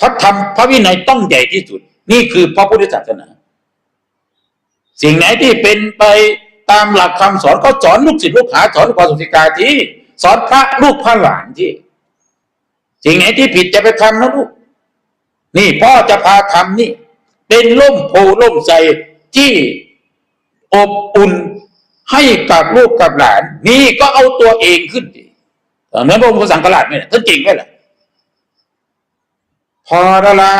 พระธรรมพระวินัยต้องใหญ่ที่สุด นี่คือพระพุทธศาสนา สิ่งไหนที่เป็นไปตามหลักคำสอนเขาสอนลูกศิษย์ลูกหาสอนความสุติกาที่ สอนพระลูกพระหลานที่ สิ่งไหนที่ผิดจะไปทำนะลูกนี่พ่อจะพาทำนี่ เป็นล่มโพล่มใสที่อบอุ่นให้กับลูกกับหลาน นี่ก็เอาตัวเองขึ้นดิเหมือนพระองค์พระสังฆราชไหมล่ะท่านจริงไหมล่ะ พอและละ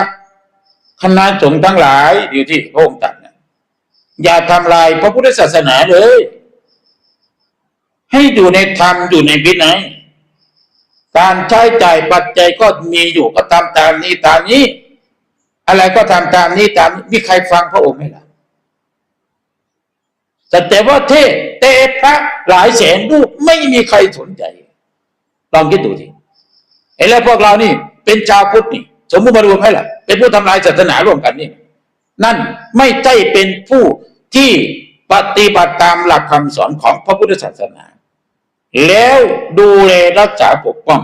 คณะสงฆ์ทั้งหลายอยู่ที่พระองค์ตัดนะอย่าทำลายพระพุทธศาสนาเลย ให้อยู่ในธรรมอยู่ในวินัยการใช้จ่ายปัจจัยก็มีอยู่ก็ทำตามนี้ตามนี้ อะไรก็ทำตามนี้ตามนี้มีใครฟังพระองค์ไหมล่ะแต่แต่ว่าเทศเตพระหลายแสนรูปไม่มีใครสนใจ ลองคิดดูสิเห็นแล้วพวกเรานี่ เป็นชาวพุทธนี่ สมมติมารวมให้ล่ะเป็นผู้ทำลายศาสนาร่วมกันนี่ นั่นไม่ใช่เป็นผู้ที่ปฏิบัติตามหลักคำสอนของพระพุทธศาสนา แล้วดูแลรักษาปกป้อง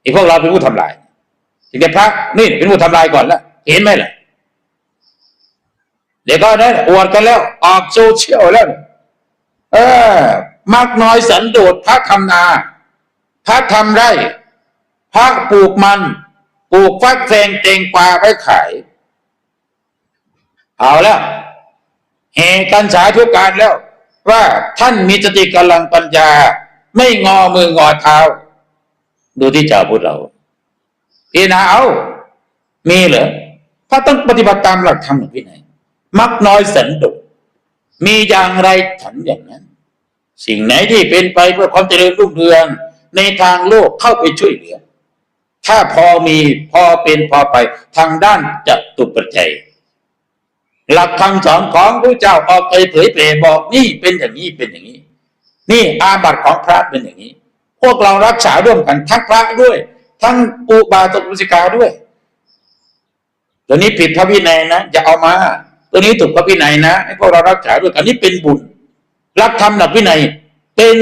ไอ้พวกเราเป็นผู้ทำลายถึงได้พระนี่เป็นผู้ทำลายก่อนแล้วเห็นไหมล่ะเดี๋ยวก็นั้อวดกันแล้วออกโซเชียลแล้วเออมากน้อยสันโดษพระทำนา พระทำไร่ พระปลูกมัน ปลูกฟักแฟงเตงปลาไว้ขาย เอาแล้วแห่กันสาธุการแล้ว ว่าท่านมีสติกำลังปัญญา ไม่งอมืองอเท้า ดูที่จ้าพุทธเราพี่นาเอา มีเหรอพระต้องปฏิบัติตามหลักธรรมหรือวินัยมักน้อยสันโดษมีอย่างไรฉันอย่างนั้น สิ่งไหนที่เป็นไปเพื่อความเจริญรุ่งเรืองในทางโลกเข้าไปช่วยเหลือ ถ้าพอมีพอเป็นพอไป ทางด้านจัตุปัจจัย หลักคำสอนของพระเจ้าออกไปเผยแผ่บอกนี่เป็นอย่างนี้เป็นอย่างนี้ นี่อาบัติของพระเป็นอย่างนี้ พวกเรารักษาร่วมกันทั้งพระด้วย ทั้งอุบาสกอุสิกาด้วยตัวนี้ผิดพระวินัยนะอย่าเอามา ตัวนี้ถูกพระวินัยนะให้พวกเรารักษาด้วยกันนี่เป็นบุญรักธรรมหลักวินัยเป็น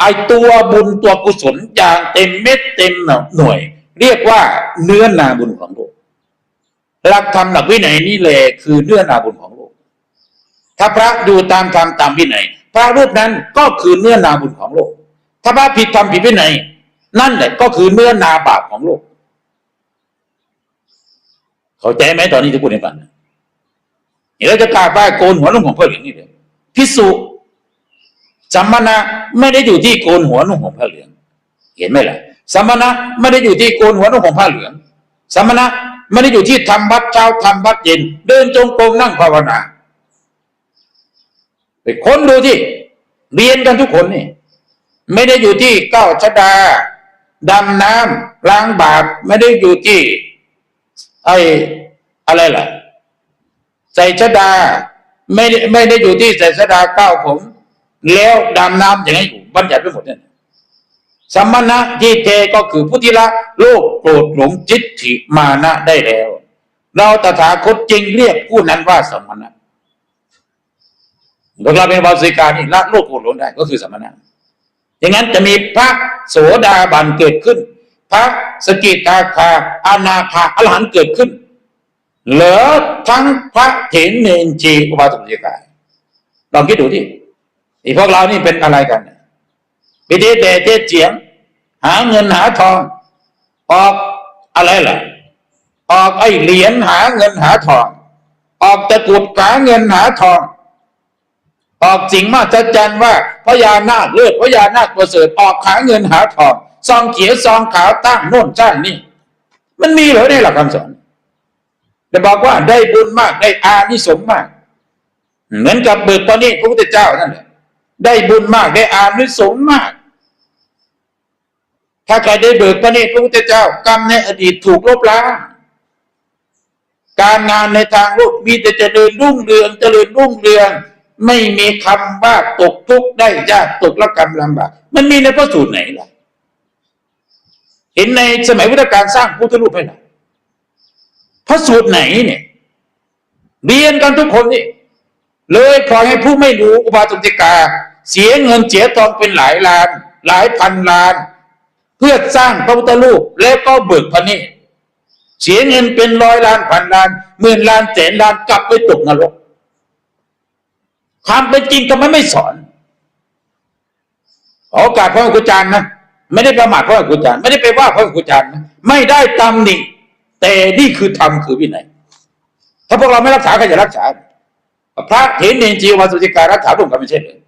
ไอตัวบุญตัวกุศลอย่างเต็มเม็ดเต็มหน่วย เรียกว่าเนื้อนาบุญของโลกหลักธรรมหลักวินัยนี่แหละคือเนื้อนาบุญของโลก ถ้าพระดูตามธรรมตามวินัยพระรูปนั้นก็คือเนื้อนาบุญของโลก ถ้าพระผิดธรรมผิดวินัยนั่นแหละก็คือเนื้อนาบาปของโลก เข้าใจไหมตอนนี้ที่พูดให้ฟังนะนี่เราจะกล้าบ้าโกนหัวนุ่งของพระเหลืองนี่เลยพิสุสัมมณะ ไม่ได้อยู่ที่โกนหัวนุ่งของผ้าเหลือง เห็นไหมล่ะสมณะไม่ได้อยู่ที่โกนหัวนุ่งของผ้าเหลืองสมณะไม่ได้อยู่ที่ทำวัดเช้าทำวัดเย็น เดินจงกรมนั่งภาวนาไปค้นดูที่เรียนกันทุกคนนี่ไม่ได้อยู่ที่ก้าวชดาดำน้ำล้างบาปไม่ได้อยู่ที่ไอ้อะไรล่ะใส่ชดาไม่ไม่ได้อยู่ที่ใส่ชดาก้าวผม แล้วดำน้ำอย่างนี้อยู่บัญญัติไปหมดเนี่ยสัมมณะที่เทก็คือพุทธิละโลกโกรธหลงจิตถิมานะได้แล้ว เราตถาคตจึงเรียกผู้นั้นว่าสัมมณะพวกเราเป็นวาสิกานี่ละโลกโกรธหลงได้ก็คือสัมมณะอย่างนั้นจะมีพระโสดาบันเกิดขึ้น พระสกิทาคาอนาคาอรหันเกิดขึ้น เหลือทั้งพระเถรเนนจีอุบาสกอุบาสิกาลองคิดดูที่ นี่พวกเรานี่เป็นอะไรกันไปเดเดเดเจียง หาเงินหาทอง ออกอะไรล่ะ ออกไอ้เหรียญหาเงินหาทอง ออกตะกุดหาเงินหาทอง ออกสิ่งมาจัจันว่าพญานาคเลือดพญานาคประเสริฐออกหาเงินหาทองซองเขียวซองขาวตั้งโน่นจ้างนี่ มันมีเหรอในหลักคำสอนแต่บอกว่าได้บุญมากได้อานิสงส์มาก เหมือนกับเบิกตอนนี้พระพุทธเจ้านั่นแหละ ได้บุญมากได้อานิสงส์มาก ถ้าใครได้เบิกพระเนตรพระพุทธเจ้า กรรมในอดีตถูกลบล้างการงานในทางโลกมีแต่เจริญรุ่งเรืองเจริญรุ่งเรือง ไม่มีคำว่าตกทุกข์ได้ยากตกละกรรมลำบากมันมีในพระสูตรไหนล่ะ เห็นในสมัยพุทธกาลสร้างพุทธรูปให้หน่อยพระสูตรไหนเนี่ยเรียนกันทุกคนนี่เลยปล่อยให้ผู้ไม่รู้อุบาสกติกา เสียเงินเสียทองเป็นหลายล้าน หลายพันล้าน เพื่อสร้างพระพุทธรูปแล้วก็เบิกพระเนตรเสียเงินเป็นร้อยล้านพันล้านหมื่นล้านแสนล้านกลับไปตกนรก ความเป็นจริงทำไมไม่สอนโอกาสพระครูอาจาร์นะไม่ได้ประมาทพระครูอาจาร์ไม่ได้ไปว่าพระครูอาจารย์นะไม่ได้ตำหนิแต่นี่คือธรรมคือวินัยถ้าพวกเราไม่รักษาก็อย่ารักษา พระเถรเนจีวรสุจิการรักษาร่วมกันไม่ใช่เลย